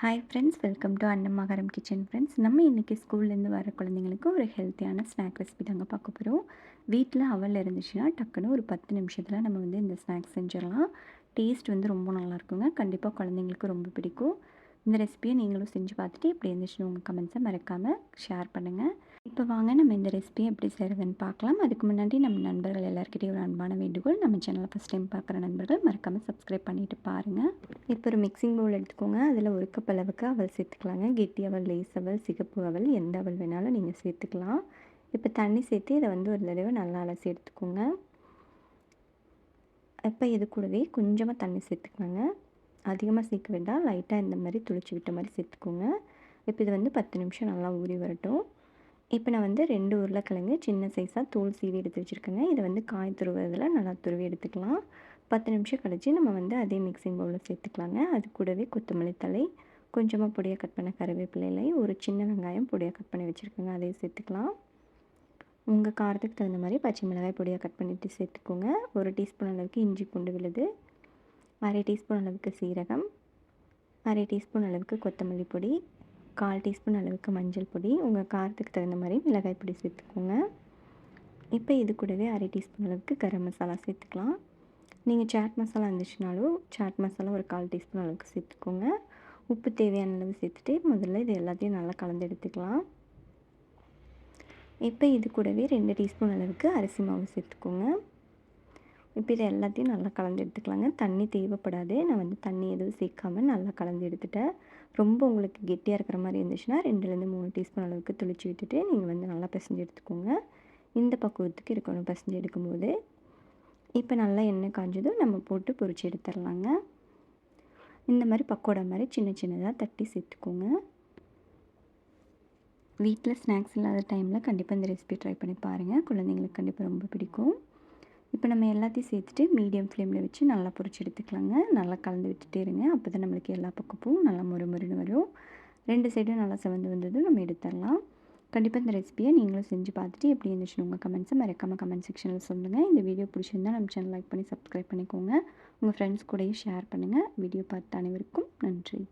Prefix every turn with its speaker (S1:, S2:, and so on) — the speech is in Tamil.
S1: Hi friends welcome to Annamakaram kitchen friends நம்ம இன்றைக்கி ஸ்கூல்லேருந்து வர குழந்தைங்களுக்கு ஒரு ஹெல்த்தியான ஸ்நாக் ரெசிபி தாங்க பார்க்க போகிறோம் வீட்டில் அவல் இருந்துச்சுன்னா டக்குன்னு ஒரு பத்து நிமிஷத்தில் நம்ம வந்து இந்த ஸ்நாக்ஸ் செஞ்சிடலாம். டேஸ்ட் வந்து ரொம்ப நல்லாயிருக்குங்க கண்டிப்பாக குழந்தைங்களுக்கு ரொம்ப பிடிக்கும். இந்த ரெசிபியை நீங்களும் செஞ்சு பார்த்துட்டு எப்படி இருந்துச்சுன்னு உங்கள் கமெண்ட்ஸை மறக்காமல் ஷேர் பண்ணுங்கள் இப்போ வாங்க நம்ம இந்த ரெசிபி எப்படி செய்கிறதுன்னு பார்க்கலாம். அதுக்கு முன்னாடி நம்ம நண்பர்கள் எல்லாருக்கிட்டையும் ஒரு அன்பான வேண்டுகோள். நம்ம சேனலை ஃபஸ்ட் டைம் பார்க்குற நண்பர்கள் மறக்காமல் சப்ஸ்கிரைப் பண்ணிவிட்டு பாருங்கள் இப்போ ஒரு மிக்சிங் பவுல் எடுத்துக்கோங்க. அதில் ஒரு கப் அளவுக்கு அவள் சேர்த்துக்கலாங்க. கெட்டி அவள் லேஸ் அவள் சிகப்பு அவள் எந்த அவள் வேணாலும் நீங்கள் சேர்த்துக்கலாம். இப்போ தண்ணி சேர்த்து இதை வந்து ஒரு தடவை நல்லா அலசி எடுத்துக்கோங்க. இப்போ இது கூடவே கொஞ்சமாக தண்ணி சேர்த்துக்கலாங்க. அதிகமாக சேர்க்க வேண்டாம். லைட்டாக இந்த மாதிரி துளிச்சு விட்ட மாதிரி சேர்த்துக்கோங்க. இப்போ இது வந்து பத்து நிமிஷம் நல்லா ஊறி வரட்டும். இப்போ நான் வந்து ரெண்டு உருளைக்கிழங்கு சின்ன சைஸாக தோல் சீவி எடுத்து வச்சுருக்கேங்க. இதை வந்து காய் துருவதில் நல்லா துருவி எடுத்துக்கலாம். பத்து நிமிஷம் கழித்து நம்ம வந்து அதே மிக்சிங் பவுலில் சேர்த்துக்கலாங்க. அது கூடவே கொத்தமல்லி தலை கொஞ்சமாக பொடியாக கட் பண்ண கருவேப்பிலை ஒரு சின்ன வெங்காயம் பொடியாக கட் பண்ணி வச்சுருக்கோங்க. அதையும் சேர்த்துக்கலாம். உங்கள் காரத்துக்கு தகுந்த மாதிரி பச்சை மிளகாய் பொடியாக கட் பண்ணிவிட்டு சேர்த்துக்கோங்க. ஒரு டீஸ்பூன் அளவுக்கு இஞ்சி பூண்டு விழுது அரை டீஸ்பூன் அளவுக்கு சீரகம் அரை டீஸ்பூன் அளவுக்கு கொத்தமல்லி பொடி கால் டீஸ்பூன் அளவுக்கு மஞ்சள் பொடி உங்கள் காரத்துக்கு தகுந்த மாதிரி மிளகாய் பொடி சேர்த்துக்கோங்க. இப்போ இது கூடவே அரை டீஸ்பூன் அளவுக்கு கரம் மசாலா சேர்த்துக்கலாம். நீங்கள் சாட் மசாலா இருந்துச்சுனாலும் சாட் மசாலா ஒரு கால் டீஸ்பூன் அளவுக்கு சேர்த்துக்கோங்க. உப்பு தேவையான அளவு சேர்த்துட்டு முதல்ல இது எல்லாத்தையும் நல்லா கலந்து எடுத்துக்கலாம். இப்போ இது கூடவே ரெண்டு டீஸ்பூன் அளவுக்கு அரிசி மாவு சேர்த்துக்கோங்க. இப்போ இதை எல்லாத்தையும் நல்லா கலந்து எடுத்துக்கலாங்க. தண்ணி தேவைப்படாது. நான் வந்து தண்ணி எதுவும் சேர்க்காம நல்லா கலந்து எடுத்துட்டேன். ரொம்ப உங்களுக்கு கெட்டியாக இருக்கிற மாதிரி இருந்துச்சுன்னா ரெண்டுலேருந்து மூணு டீஸ்பூன் அளவுக்கு துளிச்சு விட்டுட்டு நீங்கள் வந்து நல்லா பிசைஞ்சு எடுத்துக்கோங்க. இந்த பக்குவத்துக்கு இருக்கணும் பிசைஞ்சு எடுக்கும்போது இப்போ நல்லா எண்ணெய் காஞ்சதும் நம்ம போட்டு பொறிச்சு எடுத்துடலாங்க. இந்த மாதிரி பக்கோடா மாதிரி சின்ன சின்னதாக தட்டி சேர்த்துக்கோங்க. வீட்டில் ஸ்நாக்ஸ் இல்லாத டைமில் கண்டிப்பாக இந்த ரெசிபி ட்ரை பண்ணி பாருங்கள் குழந்தைங்களுக்கு கண்டிப்பாக ரொம்ப பிடிக்கும். இப்போ நம்ம எல்லாத்தையும் சேர்த்துட்டு மீடியம் ஃப்ளேமில் வச்சு நல்லா பொறிச்சு எடுத்துக்கலாங்க. நல்லா கலந்து விட்டுட்டே இருங்க. அப்போ தான் நம்மளுக்கு எல்லா பக்கமும் நல்லா முறுமுறுன்னு வரும். ரெண்டு சைடும் நல்லா செவந்து வந்ததும் நம்ம எடுத்துடலாம். கண்டிப்பாக இந்த ரெசிபியை நீங்களும் செஞ்சு பார்த்துட்டு எப்படி இருந்துச்சுன்னு உங்கள் கமெண்ட்ஸை மறக்காமல் கமெண்ட் செக்ஷனில் சொல்லுங்கள் இந்த வீடியோ பிடிச்சிருந்தால் நம்ம சேனல் லைக் பண்ணி சப்ஸ்கிரைப் பண்ணிக்கோங்க. உங்கள் ஃப்ரெண்ட்ஸ் கூடயும் ஷேர் பண்ணுங்கள் வீடியோ பார்த்த அனைவருக்கும் நன்றி.